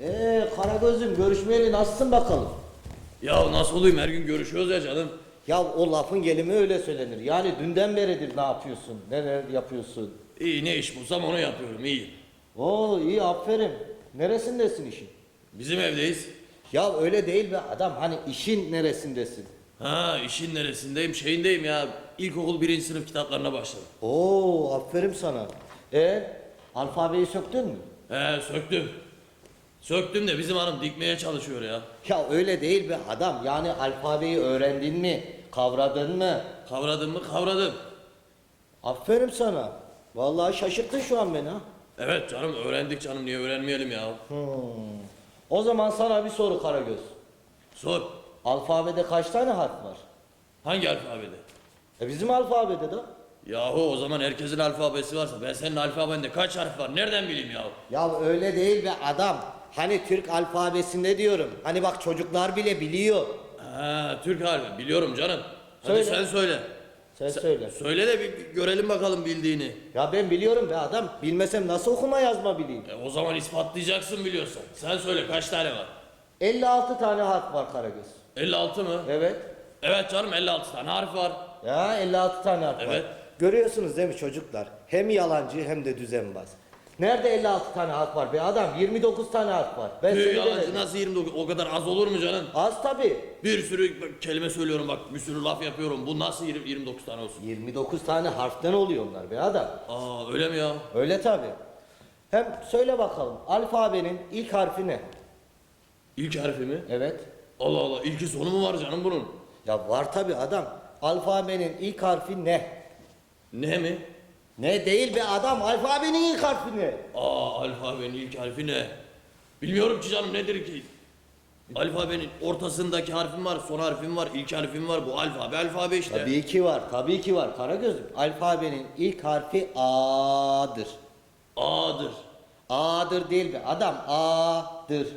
Ee Karagöz'üm görüşmeyeli nasılsın bakalım? Ya nasıl olayım her gün görüşüyoruz ya canım. Ya o lafın gelimi öyle söylenir. Yani dünden beridir ne yapıyorsun? Neler yapıyorsun? İyi ne iş bulsam onu yapıyorum iyi. Oo iyi aferin. Neresindesin işin? Bizim evdeyiz. Ya öyle değil be adam hani işin neresindesin? Ha işin neresindeyim şeyindeyim ya. İlkokul birinci sınıf kitaplarına başladım. Oo aferin sana. E alfabeyi söktün mü? He söktüm. Söktüm de bizim hanım dikmeye çalışıyor ya. Ya öyle değil be adam. Yani alfabeyi öğrendin mi? Kavradın mı? Kavradın mı kavradım. Aferin sana. Vallahi şaşırttın şu an beni ha. Evet canım öğrendik canım niye öğrenmeyelim ya. Hmm. O zaman sana bir soru Karagöz. Sor. Alfabede kaç tane harf var? Hangi alfabede? E bizim alfabede de. Yahu o zaman herkesin alfabesi varsa ben senin alfabende kaç harf var nereden bileyim ya? Ya öyle değil be adam. Hani Türk alfabesinde diyorum. Hani bak çocuklar bile biliyor. Ha Türk harfi biliyorum canım. Hadi Söyle. sen söyle. Sen söyle. Söyle de bir bir görelim bakalım bildiğini. Ya ben biliyorum be adam. Bilmesem nasıl okuma yazma bileyim. E, o zaman ispatlayacaksın biliyorsan. Sen söyle kaç tane var? 56 tane harf var Karagöz. 56 mı? Evet. Evet canım 56 tane harf var. Ya 56 tane harf var. Evet. Görüyorsunuz değil mi çocuklar? Hem yalancı hem de düzenbaz. Nerede 56 tane harf var be adam? 29 tane harf var. Ben Tüh, seni yalancı denedim. nasıl 29? O kadar az olur mu canım? Az tabi. Bir sürü kelime söylüyorum bak bir sürü laf yapıyorum. Bu nasıl 20, 29 tane olsun? 29 tane harften oluyor onlar be adam. Aa öyle mi ya? Öyle tabi. Hem söyle bakalım alfabenin ilk harfi ne? İlk harfi mi? Evet. Allah Allah ilki sonu mu var canım bunun? Ya var tabi adam. Alfabenin ilk harfi ne? Ne mi? Ne değil be adam alfabenin ilk harfi ne? Aa alfabenin ilk harfi ne? Bilmiyorum ki canım nedir ki? Alfabenin ortasındaki harfim var, son harfim var, ilk harfim var. Bu alfabe alfabe işte. Tabii ki var, tabii ki var Karagöz'üm. Alfabenin ilk harfi A'dır. A'dır. A'dır değil be adam A'dır.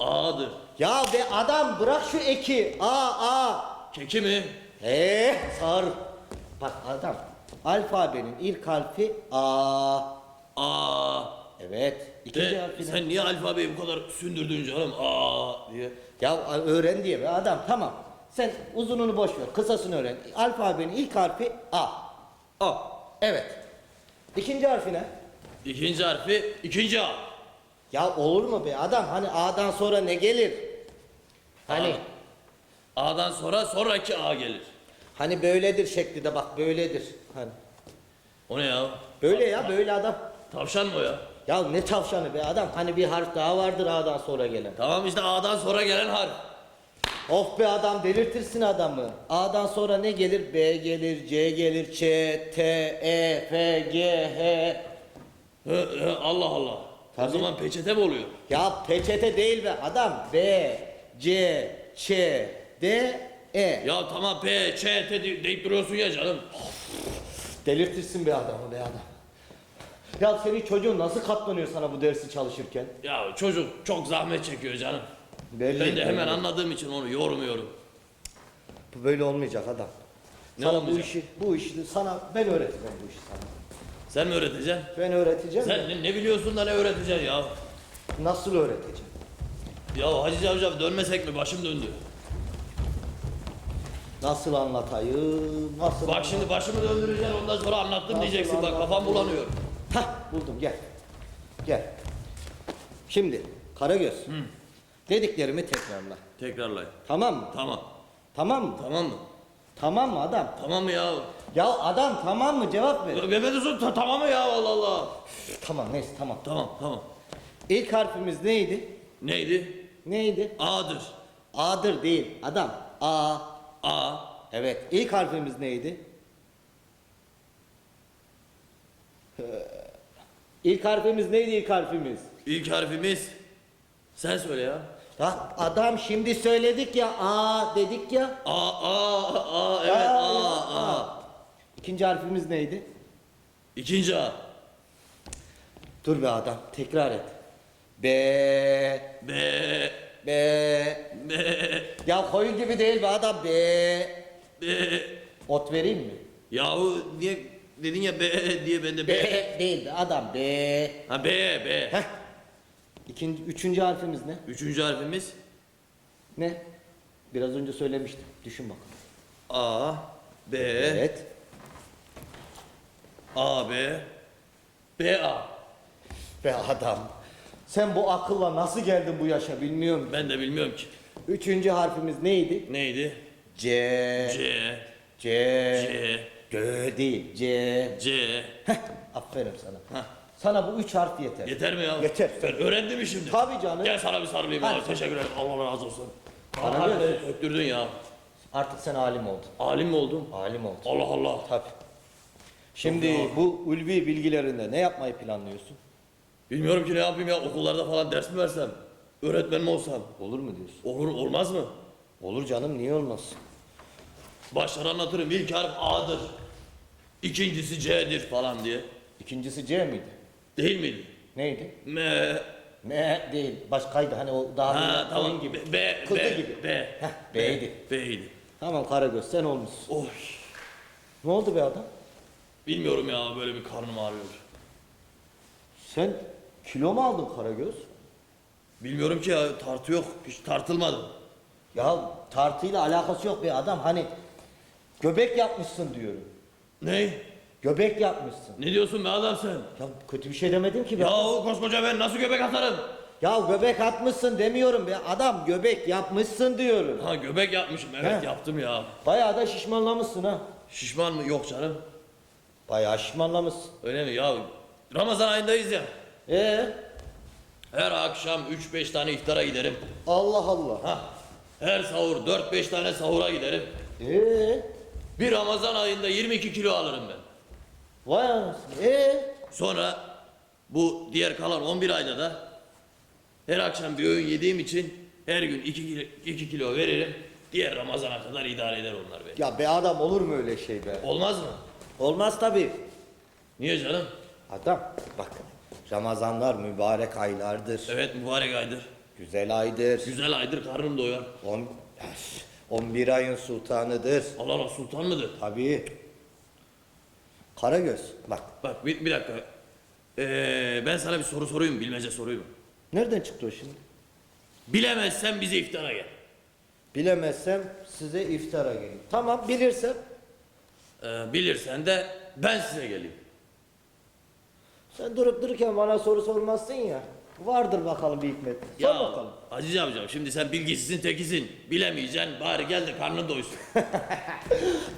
A'dır. Ya be adam bırak şu eki. A A. Keki mi? Eee sar. Bak adam alfabenin ilk harfi A. A. Evet. İkinci De, harfi ne? sen niye alfabeyi bu kadar sündürdün canım? Aa diye. Ya öğren diye be adam tamam. Sen uzununu boş ver kısasını öğren. Alfabenin ilk harfi A. A. Evet. İkinci harfi ne? İkinci harfi ikinci A. Ya olur mu be adam hani A'dan sonra ne gelir? Hani A'dan sonra sonraki A gelir. Hani böyledir şekli de bak böyledir. Hani O ne ya? böyle ya böyle adam. Tavşan mı o ya? Ya ne tavşanı be adam hani bir harf daha vardır A'dan sonra gelen. Tamam işte A'dan sonra gelen harf. Of be adam delirtirsin adamı. A'dan sonra ne gelir? B gelir, C gelir, Ç, T, E, F, G, H. Hı, Allah Allah. O Tabii. zaman peçete mi oluyor? Ya peçete değil be adam. B, C, Ç, D, E. Ya tamam P, Ç, T de- deyip duruyorsun ya canım. Delirtirsin be adamı be adam. Ya senin çocuğun nasıl katlanıyor sana bu dersi çalışırken? Ya çocuk çok zahmet çekiyor canım. Belli, ben de hemen belli. anladığım için onu yormuyorum. Bu böyle olmayacak adam. Ne sana bu olmayacak? işi, bu işi sana ben öğreteceğim bu işi sana. Sen mi öğreteceksin? Ben öğreteceğim. Sen de ne, ne biliyorsun da ne öğreteceksin ya? Nasıl öğreteceğim? Ya Hacı Cavcav dönmesek mi? Başım döndü. Nasıl anlatayım? Nasıl Bak şimdi başımı döndüreceksin ondan sonra anlattım Nasıl diyeceksin bak kafam bulanıyor. Hah buldum gel. Gel. Şimdi Karagöz. Dediklerimi tekrarla. Tekrarlayın. Tamam mı? Tamam. Tamam mı? Tamam mı? Tamam mı adam? Tamam mı ya? Ya adam tamam mı? Cevap ver. Mehmet Uzun ta- tamam mı ya Allah Allah. tamam neyse tamam. Tamam tamam. İlk harfimiz neydi? Neydi? Neydi? A'dır. A'dır değil. Adam. A. A. Evet. İlk harfimiz neydi? Ee, İlk harfimiz neydi ilk harfimiz? İlk harfimiz. Sen söyle ya. Ya adam şimdi söyledik ya A dedik ya. A A A evet Aa, A A. İkinci harfimiz neydi? İkinci A. Dur be adam tekrar et. B B B B Ya koyun gibi değil be adam B B. Ot vereyim mi? Yahu niye dedin ya B diye ben de B B. değil be adam B Ha B B. Heh. İkinci, üçüncü harfimiz ne? Üçüncü harfimiz Ne? Biraz önce söylemiştim. Düşün bakalım. A, B, Evet. A, B, B, A. Be adam. Sen bu akılla nasıl geldin bu yaşa bilmiyorum. Ben de bilmiyorum ki. Üçüncü harfimiz neydi? Neydi? C. C, C. C, G değil. C. C. Heh, aferin sana. Hah. Sana bu üç harf yeter. Yeter mi ya? Yeter. Ben öğrendim mi şimdi? Tabii canım. Gel sana bir sarılayım Hadi. Teşekkür ederim. Allah razı olsun. Bana beni söktürdün ya. Artık sen alim oldun. Alim mi oldun? Alim oldun. Allah Allah. Tabii. Şimdi bu ulvi bilgilerinde ne yapmayı planlıyorsun? Bilmiyorum ki ne yapayım ya. Okullarda falan ders mi versem? Öğretmen mi olsam? Olur mu diyorsun? Olur olmaz mı? Olur canım niye olmaz? Baştan anlatırım. İlk harf A'dır. İkincisi C'dir falan diye. İkincisi C miydi? Değil miydi? Neydi? M, M değil. Başkaydı hani o daha ha koyun tamam. gibi. B, B, Kutu B, gibi. B. Heh, B'ydi. B'ydi. Tamam Karagöz sen olmuşsun. Oy. Ne oldu be adam? Bilmiyorum ya böyle bir karnım ağrıyor. Sen kilo mu aldın Karagöz? Bilmiyorum ki ya tartı yok. Hiç tartılmadım. Ya tartıyla alakası yok be adam hani göbek yapmışsın diyorum. Ne? Göbek yapmışsın. Ne diyorsun be adam sen? Ya kötü bir şey demedim ki be. Ya o koskoca ben nasıl göbek atarım? Ya göbek atmışsın demiyorum be. Adam göbek yapmışsın diyorum. Ha göbek yapmışım evet He. yaptım ya. Bayağı da şişmanlamışsın ha. Şişman mı? Yok canım. Bayağı şişmanlamışsın. Öyle mi ya? Ramazan ayındayız ya. Ee? Her akşam 3-5 tane iftara giderim. Allah Allah. Ha. Her sahur 4-5 tane sahura giderim. Ee? Bir Ramazan ayında 22 kilo alırım ben. Vay anasını. Ee? Sonra bu diğer kalan 11 ayda da her akşam bir öğün yediğim için her gün 2 kilo, 2 kilo veririm. Diğer Ramazan'a kadar idare eder onlar beni. Ya be adam olur mu öyle şey be? Olmaz mı? Olmaz tabii. Niye canım? Adam bak Ramazanlar mübarek aylardır. Evet mübarek aydır. Güzel aydır. Güzel aydır karnım doyar. On, Öf, 11 ayın sultanıdır. Allah Allah sultan mıdır? Tabii. Karagöz bak Bak bir, bir dakika. Ee, ben sana bir soru sorayım bilmece sorayım. nereden çıktı o şimdi? Bilemezsen bize iftara gel. Bilemezsem size iftara geleyim. Tamam bilirsem Ee, bilirsen de ben size geleyim. Sen durup dururken bana soru sormazsın ya. Vardır bakalım bir hikmet. Sor Ya bakalım. Aziz amcam şimdi sen bilgisizin tekisin. Bilemeyeceksin bari gel de karnın doysun.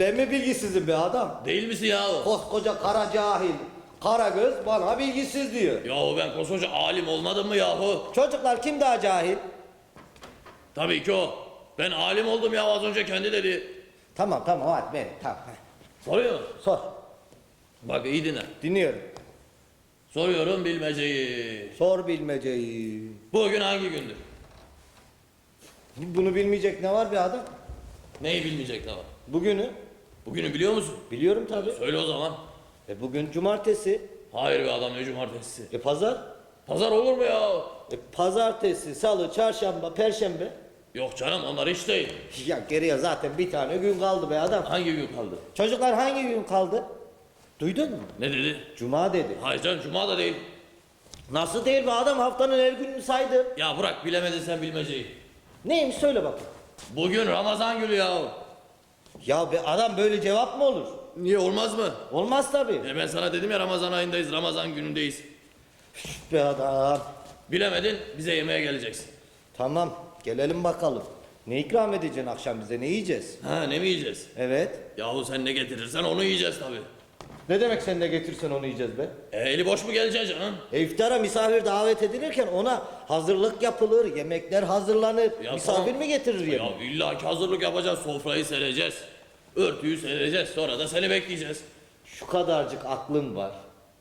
Ben mi bilgisizim be adam? Değil misin ya? Koskoca kara cahil. Karagöz bana bilgisiz diyor. Yahu ben koskoca alim olmadım mı yahu? Çocuklar kim daha cahil? Tabii ki o. Ben alim oldum ya az önce kendi dedi. Tamam tamam hadi ben tamam. Soruyor. Sor. Bak iyi dinle. Dinliyorum. Soruyorum bilmeceyi. Sor bilmeceyi. Bugün hangi gündür? Bunu bilmeyecek ne var be adam? Neyi bilmeyecek ne var? Bugünü Bugünü biliyor musun? biliyorum tabi. Söyle o zaman. E bugün cumartesi. Hayır be adam ne cumartesi. E pazar. Pazar olur mu ya? E pazartesi, salı, çarşamba, perşembe. Yok canım onlar hiç değil. Ya geriye zaten bir tane gün kaldı be adam. Hangi gün kaldı? Çocuklar hangi gün kaldı? Duydun mu? Ne dedi? Cuma dedi. Hayır canım cuma da değil. Nasıl değil be adam haftanın her gününü saydı. Ya bırak bilemedin sen bilmeceyi. Neymiş söyle bakayım. Bugün Ramazan günü ya. Ya be adam böyle cevap mı olur? Niye olmaz mı? Olmaz tabi. E ben sana dedim ya Ramazan ayındayız, Ramazan günündeyiz. Be adam. Bilemedin bize yemeğe geleceksin. Tamam gelelim bakalım. Ne ikram edeceksin akşam bize ne yiyeceğiz? Ha ne mi yiyeceğiz? Evet. Yahu sen ne getirirsen onu yiyeceğiz tabii. Ne demek sen de getirsen onu yiyeceğiz be? E, eli boş mu geleceksin canım? E, iftara misafir davet edilirken ona hazırlık yapılır, yemekler hazırlanır. Ya misafir tamam. mi getirir Ya yemeği? illa ki hazırlık yapacağız, sofrayı sereceğiz. Örtüyü sereceğiz, sonra da seni bekleyeceğiz. Şu kadarcık aklın var.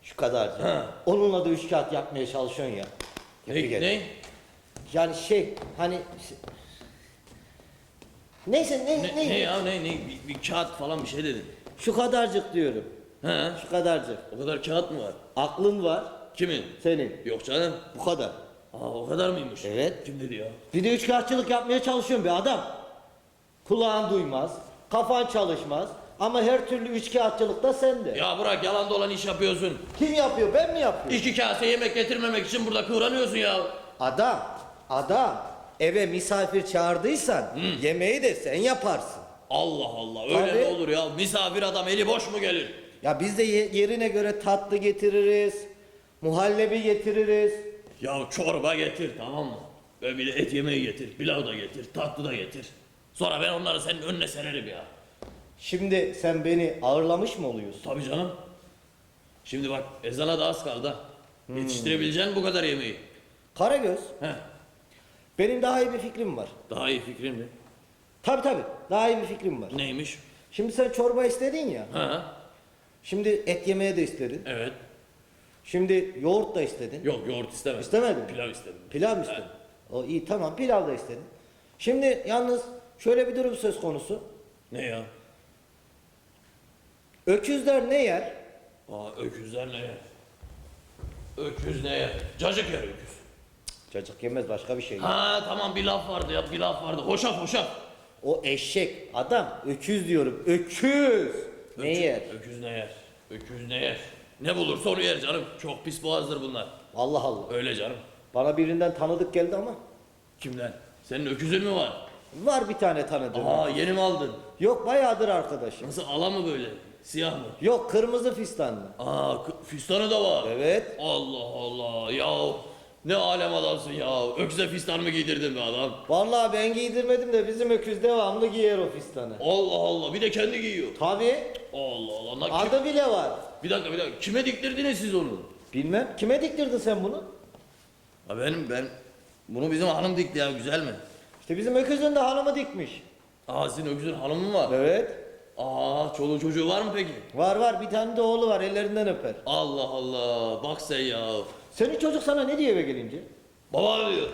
Şu kadarcık. Ha. Onunla da üç kağıt yapmaya çalışıyorsun ya. Ne? Tebrik ederim. ne? Yani şey hani... Neyse ne, Ne, ne, ne ya ne ne bir, bir kağıt falan bir şey dedin. Şu kadarcık diyorum. Ha? Şu kadarcık. O kadar kağıt mı var? Aklın var Kimin? senin. Yok canım. Bu kadar. Aa o kadar mıymış? Evet. Kim dedi ya? Bir de üç kağıtçılık yapmaya çalışıyorsun be adam. Kulağın duymaz, kafan çalışmaz ama her türlü üç kağıtçılık da sende. Ya bırak yalan dolan iş yapıyorsun. Kim yapıyor? Ben mi yapıyorum? İki kase yemek getirmemek için burada kıvranıyorsun ya. Adam, adam eve misafir çağırdıysan yemeği de sen yaparsın. Allah Allah öyle Tabii. mi olur ya? Misafir adam eli boş mu gelir? Ya biz de ye- yerine göre tatlı getiririz, muhallebi getiririz. Ya çorba getir tamam mı? Ve bir de et yemeği getir, pilav da getir, tatlı da getir. Sonra ben onları senin önüne sererim ya. Şimdi sen beni ağırlamış mı oluyorsun? Tabii canım. Şimdi bak ezana da az kaldı. ha. Yetiştirebileceksin bu kadar yemeği. Karagöz, Heh, benim daha iyi bir fikrim var. daha iyi fikrin mi? Tabi tabi, daha iyi bir fikrim var. Neymiş? Şimdi sen çorba istedin ya, Ha, şimdi et yemeği de istedin. evet. Şimdi yoğurt da istedin. Yok yoğurt istemedim. İstemedin mi? Pilav istedim. Pilav mı istedin? O iyi tamam pilav da istedin. Şimdi yalnız şöyle bir durum söz konusu. Ne ya? Öküzler ne yer? Aa öküzler ne yer? Öküz ne yer? Cacık yer öküz. Cacık yemez başka bir şey. Ha tamam bir laf vardı ya bir laf vardı. Hoşaf hoşaf. O eşek adam öküz diyorum öküz. Ne yer? Öküz ne yer? Öküz ne yer? Ne bulursa onu yer canım. Çok pis boğazdır bunlar. Allah Allah. Öyle canım. Bana birinden tanıdık geldi ama. Kimden? Senin öküzün mü var? Var bir tane tanıdığım. Aa yeni mi aldın? Yok bayağıdır arkadaşım. Nasıl ala mı böyle? Siyah mı? Yok kırmızı fistanlı. Aa kı- fistanı da var. Evet. Allah Allah ya ne alem adamsın ya. Öküze fistan mı giydirdin be adam? Vallahi ben giydirmedim de bizim öküz devamlı giyer o fistanı. Allah Allah bir de kendi giyiyor. Tabi Allah Allah. Lan kim- adı bile var. Bir dakika bir dakika. Kime diktirdiniz siz onu? Bilmem kime diktirdin sen bunu? Ha benim ben bunu bizim hanım dikti ya güzel mi? İşte bizim öküzün de hanımı dikmiş. Aa sizin öküzün hanımı mı var? Evet. Aa çoluğu çocuğu var mı peki? Var var bir tane de oğlu var ellerinden öper. Allah Allah bak sen ya. Senin çocuk sana ne diyor eve gelince? Baba diyor.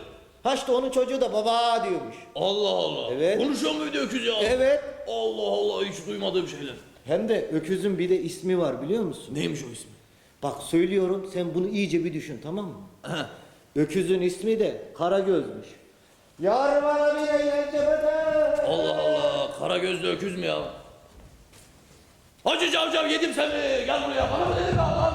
Ha işte onun çocuğu da baba diyormuş. Allah Allah. Evet. Konuşuyor muydu öküz ya? Evet. Allah Allah hiç duymadığım şeyler. Hem de öküzün bir de ismi var biliyor musun? Neymiş o ismi? Bak söylüyorum sen bunu iyice bir düşün tamam mı? Ha. Öküzün ismi de Karagöz'müş. Yar bana bir eğlence bedel. Allah Allah kara gözlü öküz mü ya? Hacı cavcav yedim seni gel buraya bana mı dedin adam?